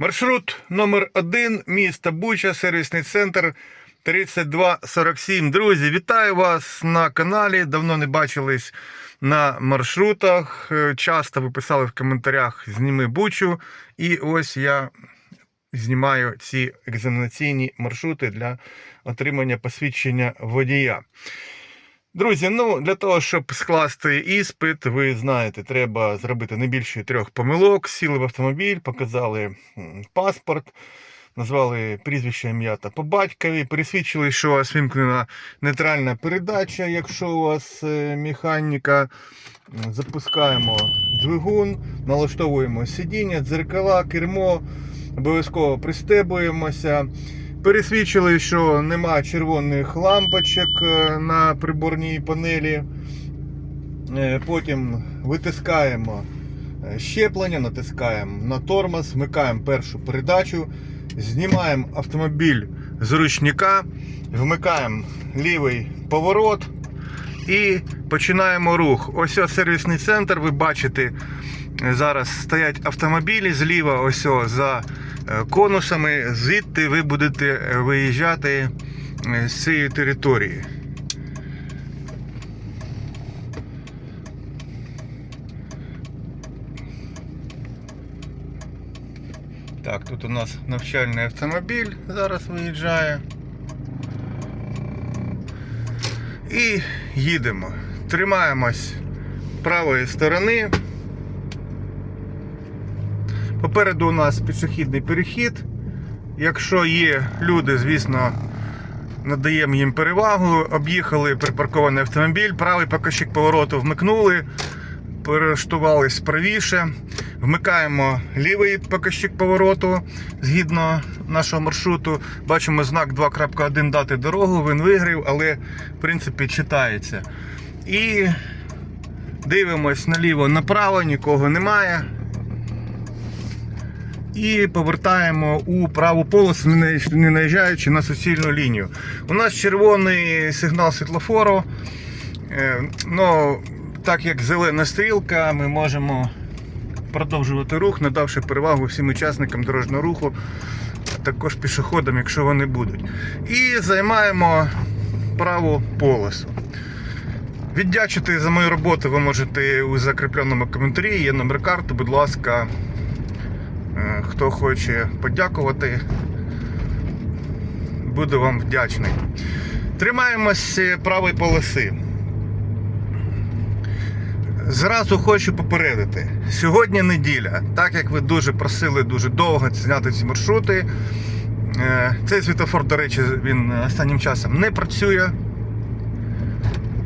Маршрут номер 1 міста Буча, сервісний центр 3247. Друзі, вітаю вас на каналі. Давно не бачились на маршрутах. Е, Часто ви писали в коментарях Зніми Бучу. І ось я знімаю ці екзаменаційні маршрути для отримання посвідчення водія. Друзі, ну для того, щоб скласти іспит, ви знаєте, треба зробити не більше трьох помилок. Сіли в автомобіль, показали паспорт, назвали прізвище ім'я та по батькові, пересвідчили, що у вас вимкнена нейтральна передача, якщо у вас е, механіка. Запускаємо двигун, налаштовуємо сидіння, дзеркала, кермо, обов'язково пристебуємося. Пересвідчили, що нема червоних лампочок е, на приборній панелі. Е, Потім витискаємо е, щеплення, натискаємо на тормоз, вмикаємо першу передачу, знімаємо автомобіль з ручника, вмикаємо лівий поворот і починаємо рух. Ось ось сервісний центр. Ви бачите, зараз стоять автомобілі зліва, ось о, за е, конусами. Звідти ви будете е, виїжджати е, з цієї території. Так, тут у нас навчальний автомобіль зараз виїжджає. І їдемо. Тримаємось правої сторони. Попереду у нас пішохідний перехід. Якщо є люди, звісно, надаємо їм перевагу. Об'їхали припаркований автомобіль, правий показчик повороту вмикнули, перештувались правіше. Вмикаємо лівий показчик повороту згідно нашого маршруту. Бачимо знак 2.1 дати дорогу, він вигрів, але в принципі читається. І дивимось наліво направо, нікого немає. І повертаємо у праву полосу, не наїжджаючи на суцільну лінію. У нас червоний сигнал світлофору. Ну, так як зелена стрілка, ми можемо продовжувати рух, надавши перевагу всім учасникам дорожнього руху, а також пішоходам, якщо вони будуть. І займаємо праву полосу. Віддячити за мою роботу ви можете у закріпленому коментарі. Є номер карти, будь ласка, е, хто хоче подякувати, буду вам вдячний. Тримаємось правої полоси. Зразу хочу попередити. Сьогодні неділя, так як ви дуже просили дуже довго зняти ці маршрути. е, Цей світофор, до речі, він останнім часом не працює.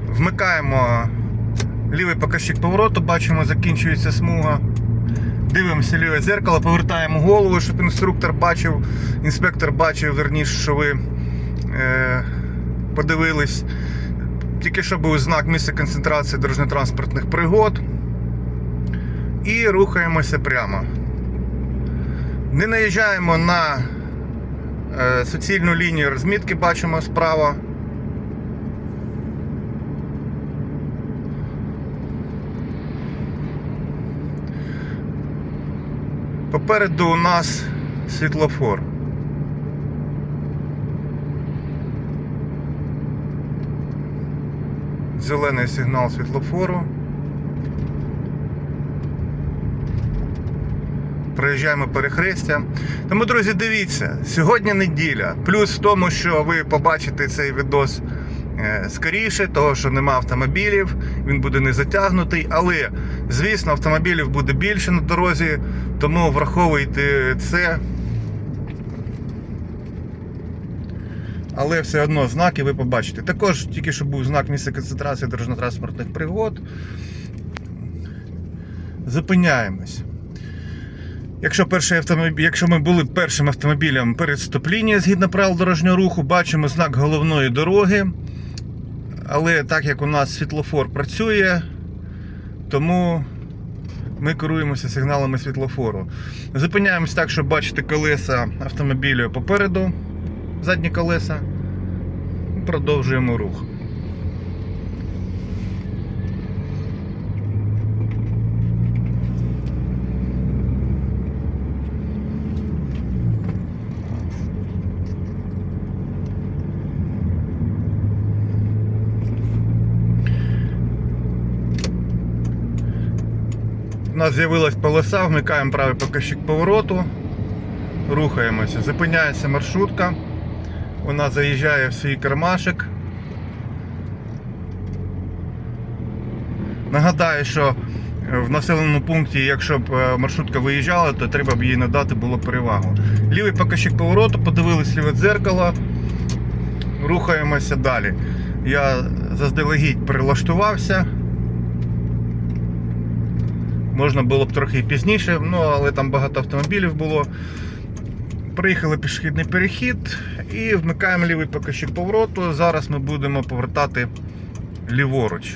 Вмикаємо лівий показчик повороту, бачимо, закінчується смуга. Дивимося ліве дзеркало, повертаємо голову, щоб інструктор бачив, інспектор бачив, верніше, що ви е, подивились. Тільки що був знак місця концентрації дорожньо-транспортних пригод. І рухаємося прямо. Не наїжджаємо на е, суцільну лінію розмітки, бачимо справа. Попереду у нас світлофор. Зелений сигнал світлофору. Проїжджаємо перехрестя. Тому, друзі, дивіться, сьогодні неділя. Плюс в тому, що ви побачите цей відос е, скоріше, того, що нема автомобілів, він буде не затягнутий. Але, звісно, автомобілів буде більше на дорозі, тому враховуйте це. Але все одно знаки ви побачите. Також тільки що був знак місця концентрації дорожньо-транспортних пригод. Зупиняємось. Якщо, перший автомобіль, якщо ми були першим автомобілем перед стоп-лінією згідно правил дорожнього руху, бачимо знак головної дороги. Але так як у нас світлофор працює, тому ми керуємося сигналами світлофору. Зупиняємось так, щоб бачити колеса автомобілю попереду, задні колеса. Продовжуємо рух. У нас з'явилась полоса, вмикаємо правий покажчик повороту, рухаємося, зупиняється маршрутка. Вона заїжджає в свій кармашик. Нагадаю, що в населеному пункті, якщо б е, маршрутка виїжджала, то треба б їй надати було перевагу. Лівий показчик повороту, подивились ліве дзеркало, рухаємося далі. Я заздалегідь прилаштувався. Можна було б трохи пізніше, ну але там багато автомобілів було. Приїхали пішохідний перехід і вмикаємо лівий показчик повороту. Зараз ми будемо повертати ліворуч.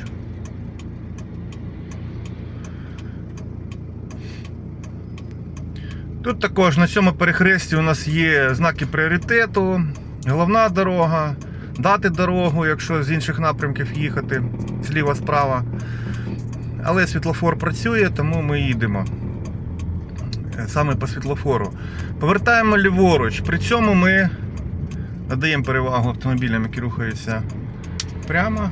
Тут також на цьому перехресті у нас є знаки пріоритету, головна дорога, дати дорогу, якщо з інших напрямків їхати зліва справа. Але світлофор працює, тому ми їдемо саме по світлофору. Повертаємо ліворуч. При цьому ми надаємо перевагу автомобілям, які рухаються прямо.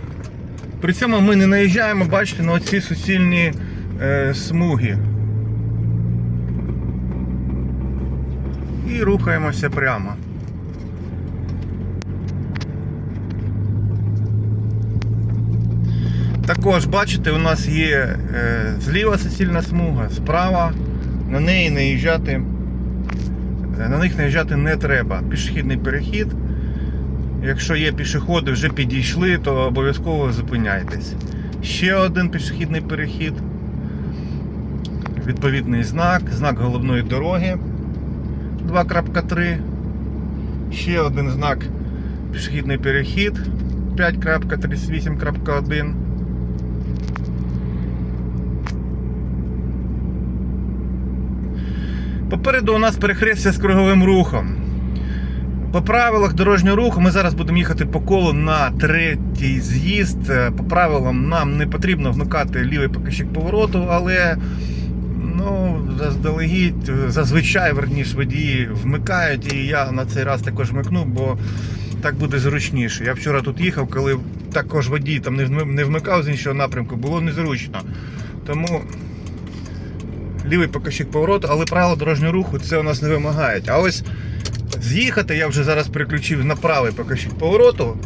При цьому ми не наїжджаємо, бачите, на оці суцільні е, смуги. І рухаємося прямо. Також, бачите, у нас є е, зліва суцільна смуга, справа, на неї наїжджати, на них наїжджати не треба. Пішохідний перехід. Якщо є пішоходи, вже підійшли, то обов'язково зупиняйтесь. Ще один пішохідний перехід. Відповідний знак, знак головної дороги 2.3. Ще один знак пішохідний перехід 5.38.1. Попереду у нас перехрестя з круговим рухом. По правилах дорожнього руху ми зараз будемо їхати по колу на третій з'їзд. Е, По правилам нам не потрібно вмикати лівий показчик повороту, але ну, заздалегідь, зазвичай верніше водії вмикають, і я на цей раз також вмикну, бо так буде зручніше. Я вчора тут їхав, коли також водій там не вмикав з іншого напрямку, було незручно. Тому лівий показчик повороту, але правила дорожнього руху це у нас не вимагають. А ось з'їхати я вже зараз переключив на правий показчик повороту.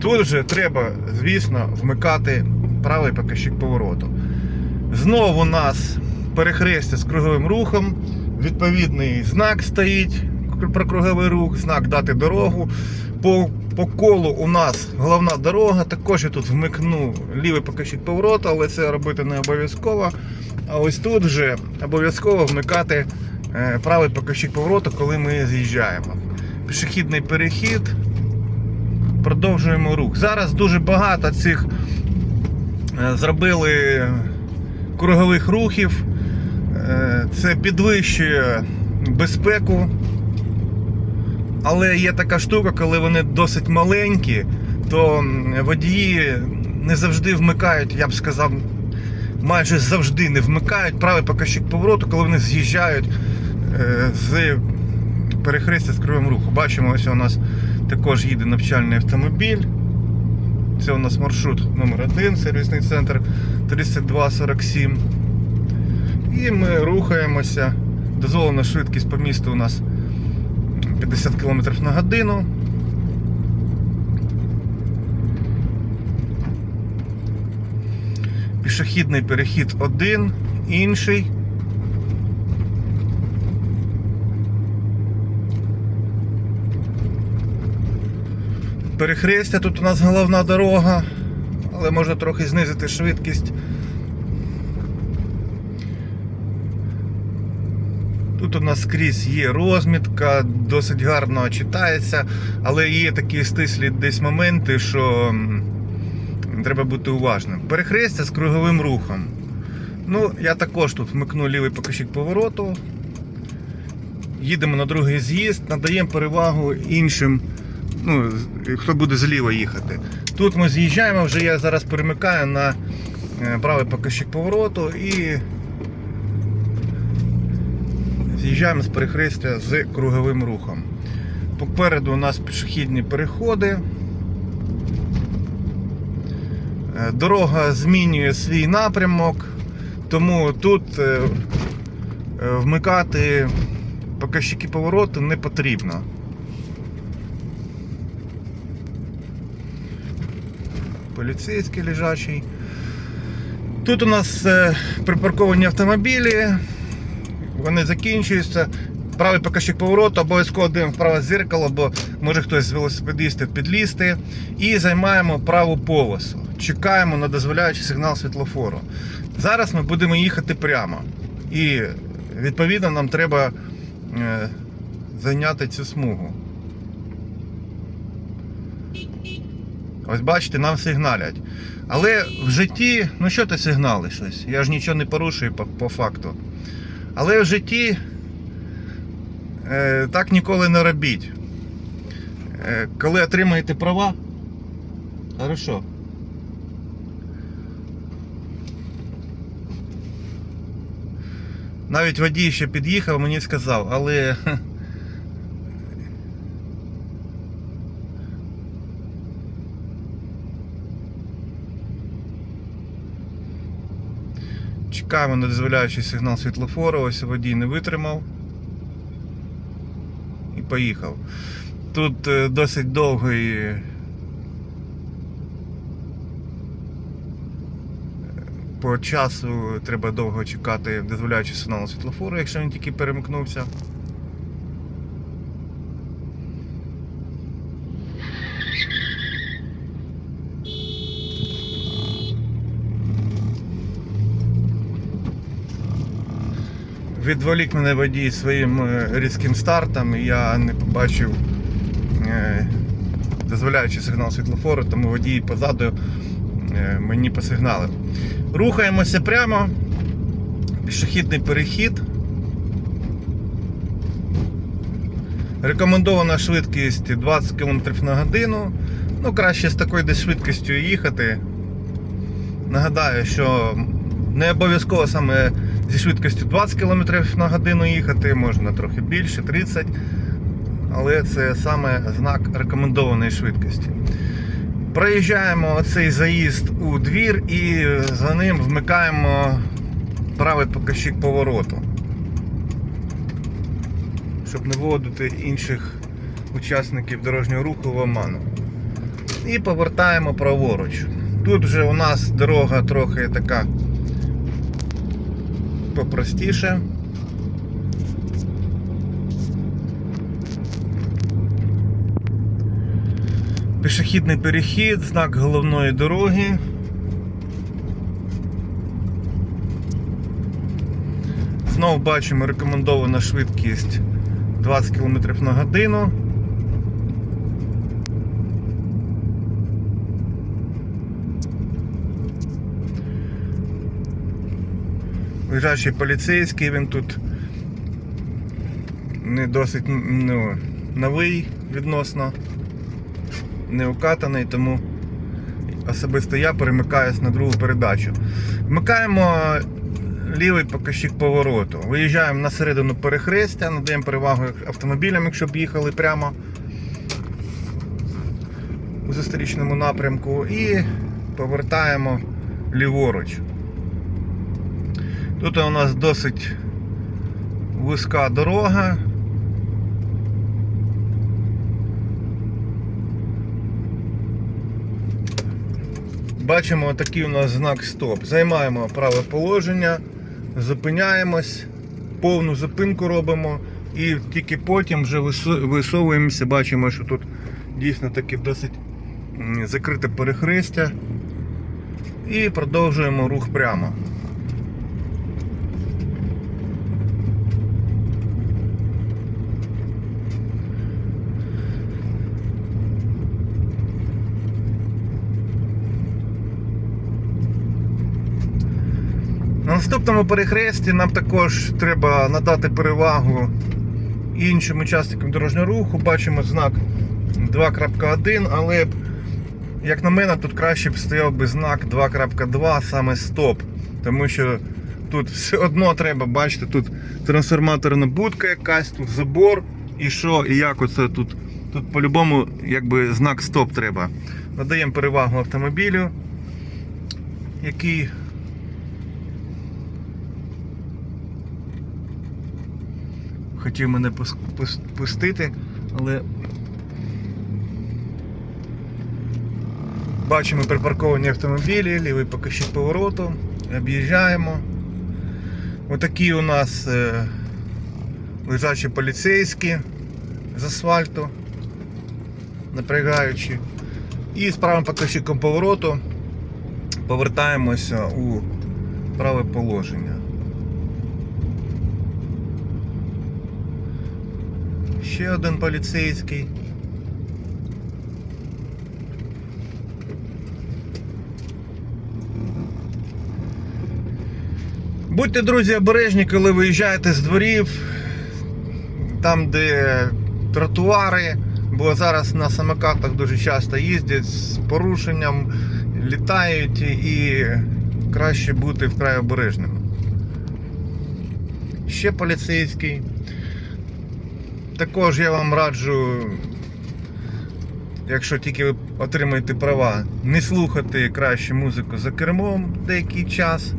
Тут вже треба, звісно, вмикати правий показчик повороту. Знову у нас перехрестя з круговим рухом. Відповідний знак стоїть про круговий рух, знак дати дорогу. По, по колу у нас головна дорога. Також я тут вмикну лівий показчик повороту, але це робити не обов'язково. А ось тут вже обов'язково вмикати е, правий показчик повороту, коли ми з'їжджаємо. Пішохідний перехід. Продовжуємо рух. Зараз дуже багато цих е, зробили кругових рухів. Е, Це підвищує безпеку. Але є така штука, коли вони досить маленькі, то водії не завжди вмикають, я б сказав, майже завжди не вмикають правий показчик повороту, коли вони з'їжджають е, з перехрестя з кривим руху. Бачимо, ось у нас також їде навчальний автомобіль. Це у нас маршрут номер 1 сервісний центр 3247. І ми рухаємося. Дозволена швидкість по місту у нас 50 км на годину. Пішохідний перехід один, інший. Перехрестя тут у нас головна дорога, але можна трохи знизити швидкість. Тут у нас скрізь є розмітка, досить гарно читається, але є такі стислі десь моменти, що треба бути уважним. Перехрестя з круговим рухом. Ну, я також тут вмикну лівий показчик повороту. Їдемо на другий з'їзд, надаємо перевагу іншим, ну, хто буде зліва їхати. Тут ми з'їжджаємо, вже я зараз перемикаю на е, правий показчик повороту і з'їжджаємо з перехрестя з круговим рухом. Попереду у нас пішохідні переходи. Е, Дорога змінює свій напрямок. Тому тут е, е, вмикати показчики повороту не потрібно. Поліцейський лежачий. Тут у нас припарковані автомобілі, вони закінчуються. Правий показчик повороту, обов'язково дивимо вправе зеркало, бо може хтось з велосипедистів підлізти. І займаємо праву полосу. Чекаємо на дозволяючий сигнал світлофору. Зараз ми будемо їхати прямо. І відповідно нам треба е, зайняти цю смугу. Ось бачите, нам сигналять. Але в житті, ну що ти сигнали щось? Я ж нічого не порушую по, по факту. Але в житті е, так ніколи не робіть. Е, коли отримаєте права, хорошо. Навіть водій ще під'їхав, мені сказав, але Чекаємо на дозволяючий сигнал світлофору, ось водій не витримав і поїхав. Тут е, досить довгий е, по часу треба довго чекати дозволяючи сигнал світлофору, якщо він тільки перемкнувся. Відволік мене водій своїм е, різким стартом, і я не побачив е, дозволяючий сигнал світлофору, тому водій позаду е, мені посигналив. Рухаємося прямо. Пішохідний перехід. Рекомендована швидкість 20 км на годину. Ну, краще з такою десь швидкістю їхати. Нагадаю, що не обов'язково саме зі швидкістю 20 км на годину їхати, можна трохи більше, 30 але це саме знак рекомендованої швидкості. Проїжджаємо оцей заїзд у двір і за ним вмикаємо правий показчик повороту, щоб не вводити інших учасників дорожнього руху в оману. І повертаємо праворуч. Тут вже у нас дорога трохи така попростіше. Пішохідний перехід, знак головної дороги. Знов бачимо рекомендована швидкість 20 км на годину. Лежачий поліцейський, він тут не досить ну, новий відносно, не укатаний, тому особисто я перемикаюсь на другу передачу. Вмикаємо лівий показчик повороту. Виїжджаємо на середину перехрестя, надаємо перевагу автомобілям, якщо б їхали прямо у зустрічному напрямку і повертаємо ліворуч. Тут у нас досить вузька дорога. Бачимо такий у нас знак стоп. Займаємо праве положення, зупиняємось, повну зупинку робимо і тільки потім вже висовуємося, бачимо, що тут дійсно таке досить закрите перехрестя. І продовжуємо рух прямо. Наступному перехресті нам також треба надати перевагу іншим учасникам дорожнього руху. Бачимо знак 2.1, але як на мене, тут краще б стояв би знак 2.2, саме стоп. Тому що тут все одно треба, бачите, тут трансформаторна будка якась, тут забор і що, і як оце тут. Тут по-любому якби знак стоп треба. Надаємо перевагу автомобілю, який хотів мене пус- пус- пустити, але бачимо припарковані автомобілі, лівий покажчик повороту, об'їжджаємо. Отакі у нас е, лежачі поліцейські з асфальту, напрягаючи. І з правим покажчиком повороту повертаємося у праве положення. Ще один поліцейський. Будьте, друзі, обережні, коли виїжджаєте з дворів, там, де тротуари, бо зараз на самокатах дуже часто їздять з порушенням, літають і краще бути вкрай обережним. Ще поліцейський. Також я вам раджу, якщо тільки ви отримаєте права, не слухати краще музику за кермом деякий час.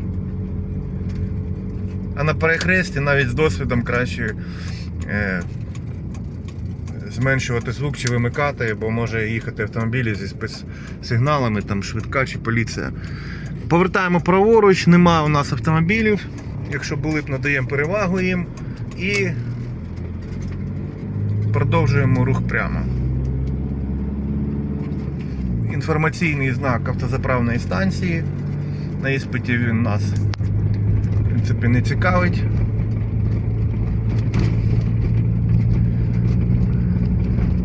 А на перехресті навіть з досвідом краще е, зменшувати звук чи вимикати, бо може їхати автомобілі зі спецсигналами, там швидка чи поліція. Повертаємо праворуч, нема у нас автомобілів. Якщо були б, надаємо перевагу їм і продовжуємо рух прямо. Інформаційний знак автозаправної станції. На іспиті він нас в принципі не цікавить.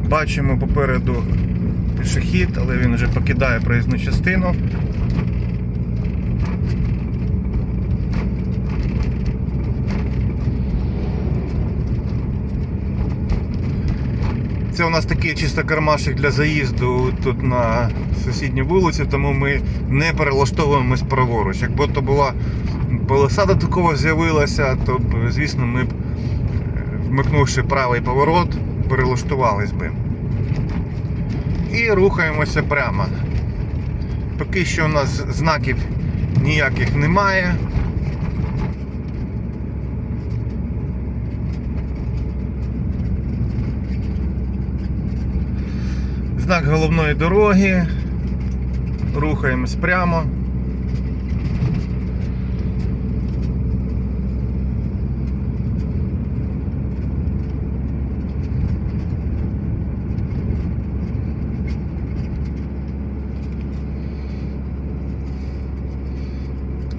Бачимо попереду пішохід, але він вже покидає проїзну частину. Це у нас такий чисто кармашик для заїзду тут на сусідню вулицю, тому ми не перелаштовуємось праворуч. Якби то була полоса додаткова з'явилася, то б, звісно, ми б, е, вмикнувши правий поворот, перелаштувались би. І рухаємося прямо. Поки що у нас знаків ніяких немає. Знак головної дороги. Рухаємось прямо.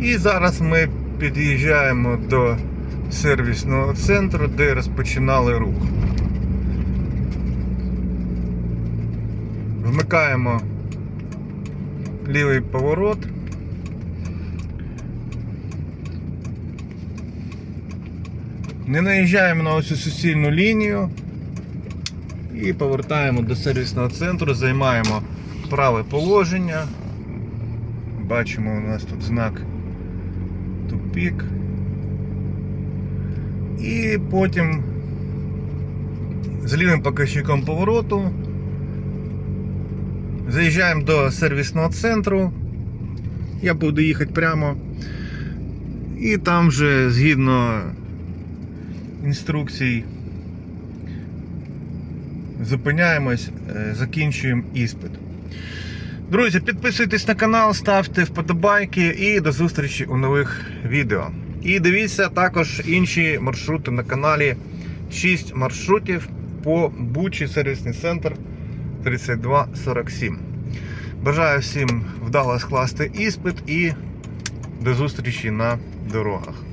І зараз ми під'їжджаємо до сервісного центру, де розпочинали рух. Вмикаємо лівий поворот. Не наїжджаємо на ось суцільну лінію і повертаємо до сервісного центру, займаємо праве положення. Бачимо, у нас тут знак тупік. І потім з лівим показчиком повороту заїжджаємо до сервісного центру. Я буду їхати прямо. І там вже згідно інструкцій зупиняємось, е, закінчуємо іспит. Друзі, підписуйтесь на канал, ставте вподобайки і до зустрічі у нових відео. І дивіться також інші маршрути на каналі. 6 маршрутів по Бучі сервісний центр 3247. Бажаю всім вдало скласти іспит і до зустрічі на дорогах.